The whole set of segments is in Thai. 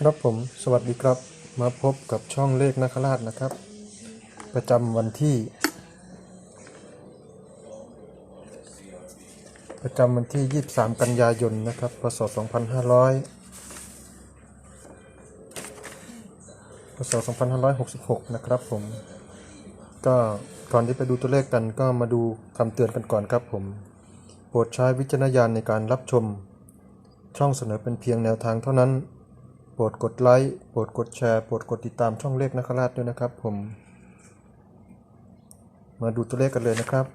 ครับผมสวัสดีครับมาพบกับช่องเลขนาคราชนะครับ ประจำวันที่ ประจำวันที่ 23 กันยายนนะครับ พศ 2500 พศ 2566 นะครับผมก็ก่อนที่ไปดูตัวเลขกันก็มาดูคำเตือนกันก่อนครับผมโปรดใช้วิจารณญาณในการรับชม ช่องเสนอเป็นเพียงแนวทางเท่านั้น รดกดไลค์โปรดกดแชร์โปรดกดติดตามช่องเลขนักราชด้วยนะครับผม มาดูตัวเลขกันเลยนะครับ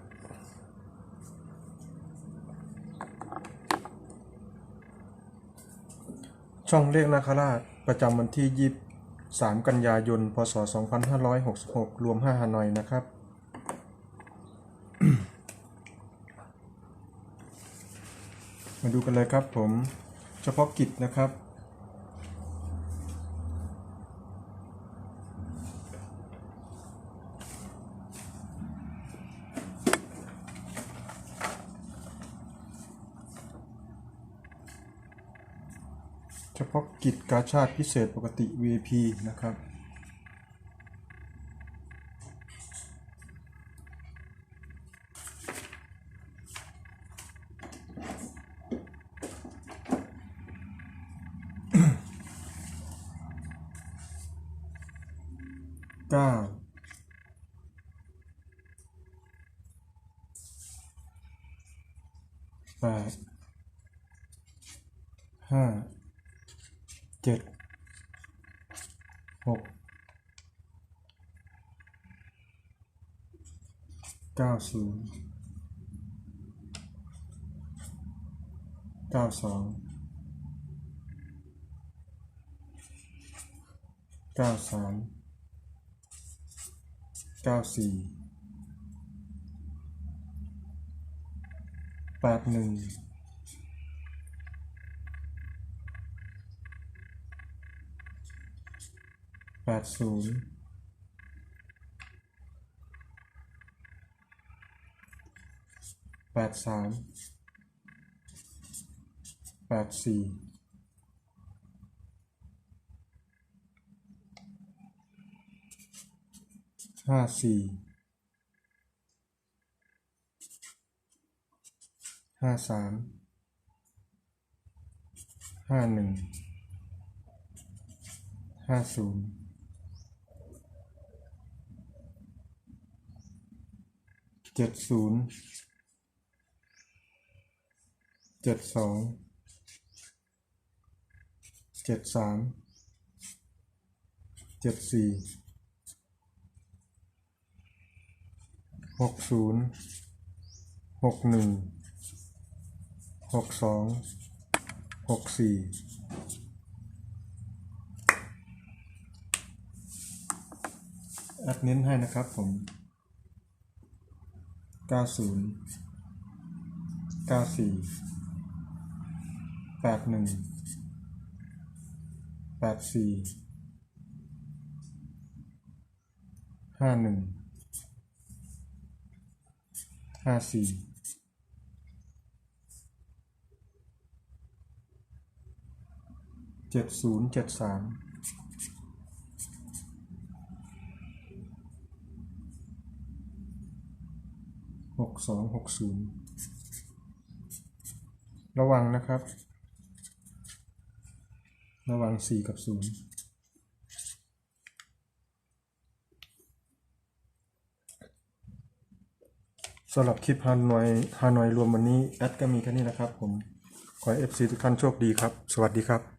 ช่องเลขนาคราชประจำวันที่ 23 กันยายน พศ 2566 รวม 5 ฮานอยนะครับ มาดูกันเลยครับผม เฉพาะกิจนะครับ เฉพาะกิจกาชาติพิเศษปกติ VIP นะครับ เก้าแปดห้า เจ็ดหกเก้าศูนย์เก้าสองเก้าสามเก้าสี่แปดหนึ่ง แปดศูนย์แปดสามแปดสี่ห้าสี่ห้าสามห้าหนึ่งห้าศูนย์ เจ็ดศูนย์เจ็ดสองเจ็ดสามเจ็ดสี่หกศูนย์หกหนึ่งหกสองหกสี่แอดเน้นให้นะครับผม เก้าศูนย์เก้าสี่แปดหนึ่งแปดสี่ห้าหนึ่งห้าสี่เจ็ดศูนย์เจ็ดสาม หกสองหกศูนย์ระวังนะครับ ระวังสี่กับศูนย์สำหรับคลิปฮานอยฮานอยรวมวันนี้แอดก็มีแค่นี้นะครับผม ขอให้ FC ทุกท่านโชคดีครับ สวัสดีครับ